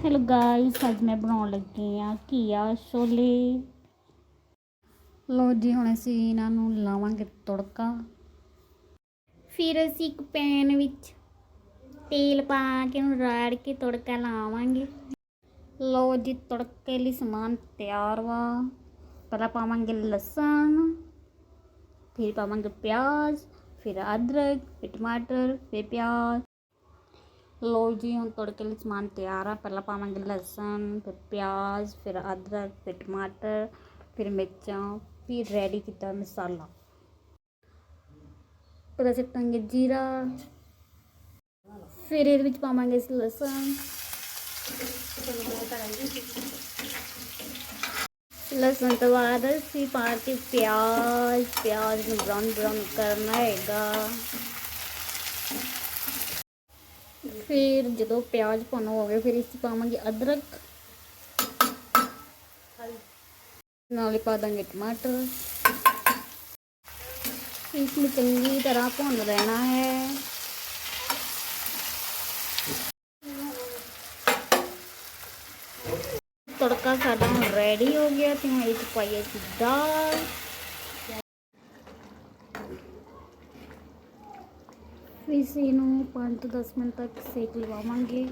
Hello guys ਅੱਜ ਮੈਂ ਬਣਾਉਣ ਲੱਗੀ ਆ ਘੀਆ ਛੋਲੇ। ਲੋ ਜੀ ਹੁਣ ਅਸੀਂ ਇਹਨਾਂ ਨੂੰ ਲਾਵਾਂਗੇ ਤੜਕਾ। ਫਿਰ ਅਸੀਂ ਇੱਕ ਪੈਨ ਵਿੱਚ ਤੇਲ ਪਾ ਕੇ ਉਹਨੂੰ ਰਾੜ ਕੇ ਤੜਕਾ ਲਾਵਾਂਗੇ। ਲੋ ਜੀ ਤੜਕੇ ਲਈ ਸਮਾਨ ਤਿਆਰ ਵਾ। ਪਹਿਲਾਂ ਪਾਵਾਂਗੇ ਲਸਣ ਫਿਰ ਪਾਵਾਂਗੇ ਪਿਆਜ਼ ਫਿਰ ਅਦਰਕ ਫਿਰ ਟਮਾਟਰ ਫਿਰ ਪਿਆਜ਼। लो जी हम तड़के लिए समान तैयार है पहला पावे लहसुन फिर प्याज फिर अदरक फिर टमाटर फिर मिर्चा फिर रेडी किया मसाला पता सटांगे जीरा फिर ये पावे लहसुन लहसुन तो बाद पा के प्याज प्याज ब्राउन ब्राउन करना है ਫਿਰ ਜਦੋਂ ਪਿਆਜ਼ ਭੁੰਨ ਹੋ ਗਏ ਫਿਰ ਇਸ 'ਚ ਪਾਵਾਂਗੇ ਅਦਰਕ ਨਾਲੇ ਪਾ ਦਾਂਗੇ ਟਮਾਟਰ ਇਸ ਨੂੰ ਚੰਗੀ ਤਰ੍ਹਾਂ ਭੁੰਨ ਲੈਣਾ ਹੈ ਤੜਕਾ ਸਾਡਾ ਹੁਣ ਰੈਡੀ ਹੋ ਗਿਆ ਤੇ ਹੁਣ ਇਹ 'ਚ ਪਾਈਏ ਅਸੀਂ ਇਸ ਨੂੰ 5 ਤੋਂ 10 ਮਿੰਟ ਤੱਕ ਸੇਕ ਲਵਾਵਾਂਗੇ।